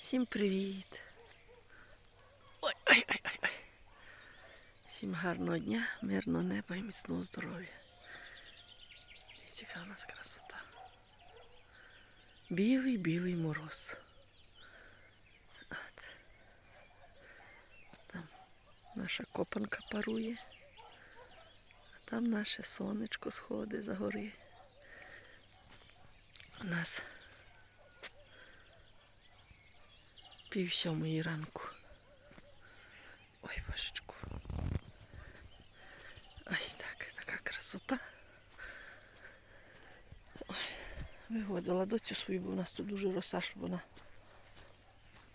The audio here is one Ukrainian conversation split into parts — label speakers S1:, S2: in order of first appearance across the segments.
S1: Всім привіт! Ой, ой, ой, ой. Всім гарного дня, мирного неба і міцного здоров'я. Дивіться, яка нас красота. Білий білий мороз. От. Там наша копанка парує. А там наше сонечко сходить за гори. У нас пів сьомої ранку. Ой, божечку. Ось так, така красота. Ой, виводила доцю свою, бо в нас тут дуже роса, щоб вона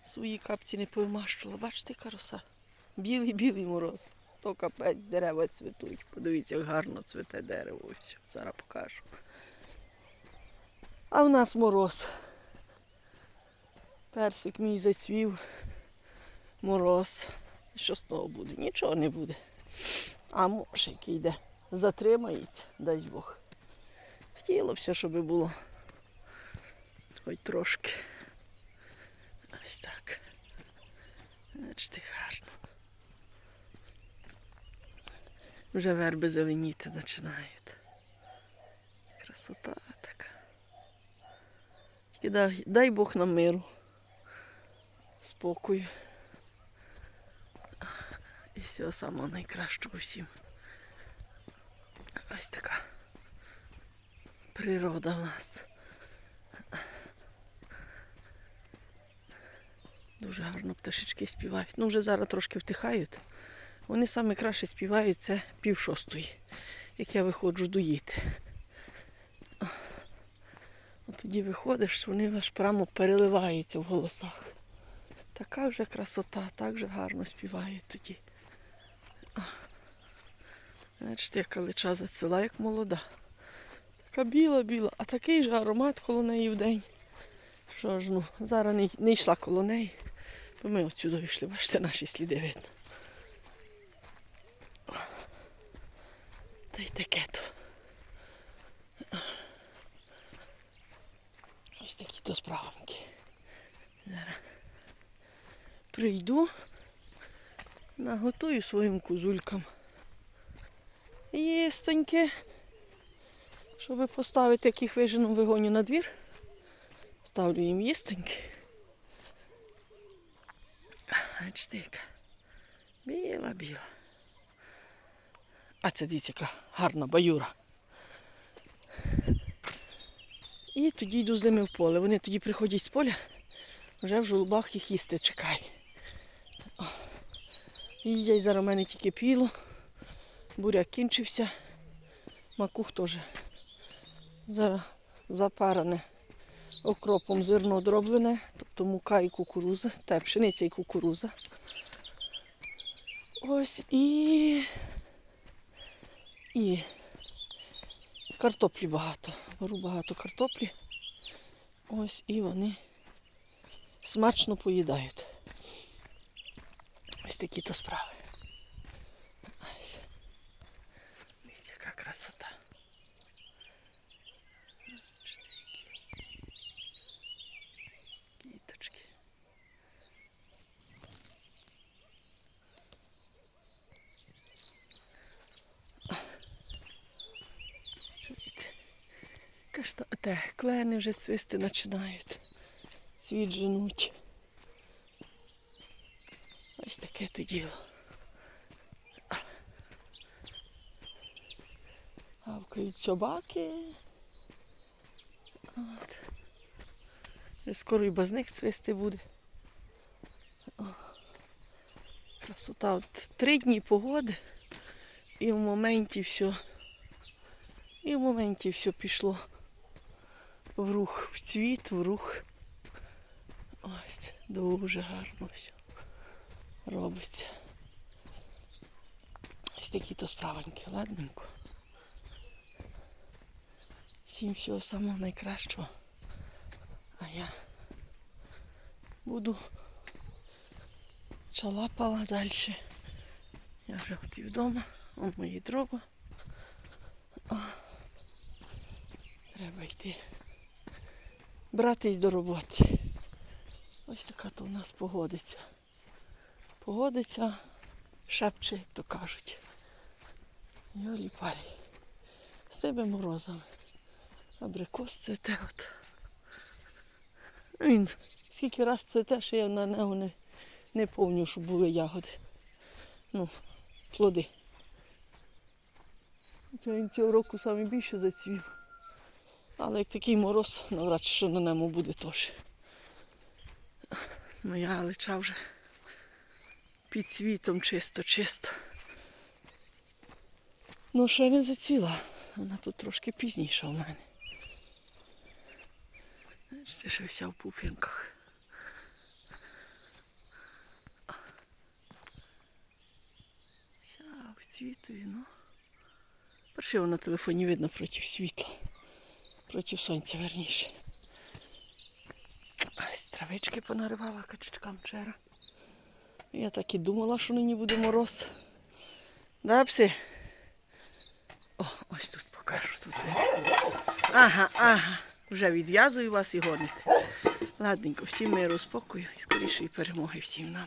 S1: свої капці не повмащувала. Бачите, яка роса? Білий-білий мороз. То капець, дерева цвітуть. Подивіться, як гарно цвіте дерево. Ось, зараз покажу. А в нас мороз. Персик мій зацвів, мороз. Що з того буде? Нічого не буде. А може, який йде, затримається, дасть Бог. Хотілося, щоб було хоч трошки. Ось так. Бачите, гарно. Вже верби зеленіти починають. Красота така. Тільки дай, дай Бог нам миру спокою. І всього самого найкращого всім. Ось така природа в нас. Дуже гарно пташечки співають. Ну, вже зараз трошки втихають. Вони саме краще співають це пів шостої, як я виходжу доїти. Тоді виходиш, вони аж прямо переливаються в голосах. Така вже красота, так же гарно співають тоді. Бачите, яка лича зацвіла, як молода. Така біла-біла, а такий же аромат коло неї в день. Що ж, ну, зараз не, не йшла коло неї, бо ми отсюди йшли, бачите, наші сліди видно. Та й таке то. Ось такі то справоньки. Зараз прийду, наготую своїм козулькам. Їстоньки, щоб поставити, яких вижену вигоню на двір. Ставлю їм їстоньки. Бачите, яка біла-біла. А це дивіться, яка гарна баюра. І тоді йду з ними в поле. Вони тоді приходять з поля, вже в жолобах їх їсти чекає. О. Зараз у мене тільки піло, буряк кінчився, макух теж. Зараз запаране окропом зерно дроблене, тобто мука і кукуруза, та пшениця і кукуруза. Ось і, і картоплі багато. Беру багато картоплі. Ось і вони смачно поїдають. Ось такі то справи. Ось. Дивіться, яка красота. Квіточки. Чуєте? Кашта... Клени вже цвісти починають. Цвіт женуть. Ось таке то діло. Гавкають собаки. От. Скоро і базник цвісти буде. О. Красота. От три дні погоди і в моменті все. І в моменті все пішло в рух, в цвіт, в рух. Ось, дуже гарно все робиться. Ось такі то справоньки, ладненько. Всім всього самого найкращого. А я буду чалапала далі. Я вже от і вдома, он мої дрова. О, треба йти братись до роботи. Ось така то у нас погодиться. Погодиться, шепче, як то кажуть. Йолі палі. З тебе морозами. Абрикос цвете от. Він скільки раз цвете, що я на нього не, не помню, що були ягоди. Ну, плоди. Він цього року саме більше зацвів. Але як такий мороз, навряд чи що на ньому буде теж. Моя алеча вже під світом чисто-чисто. Ну, ще не зацвіла. Вона тут трошки пізніша в мене. Це ще вся в пуп'янках. Вся в цвітові, ну. Паршиво на телефоні видно проти світла. Проти сонця верніше. Ось травички понаривала качечкам вчора. Я так і думала, що нині буде мороз. Да, пси? О, ось тут покажу. Тут. Ага, ага. Вже відв'язую вас і горник. Ладненько, всім миру, спокою і скорішої перемоги всім нам.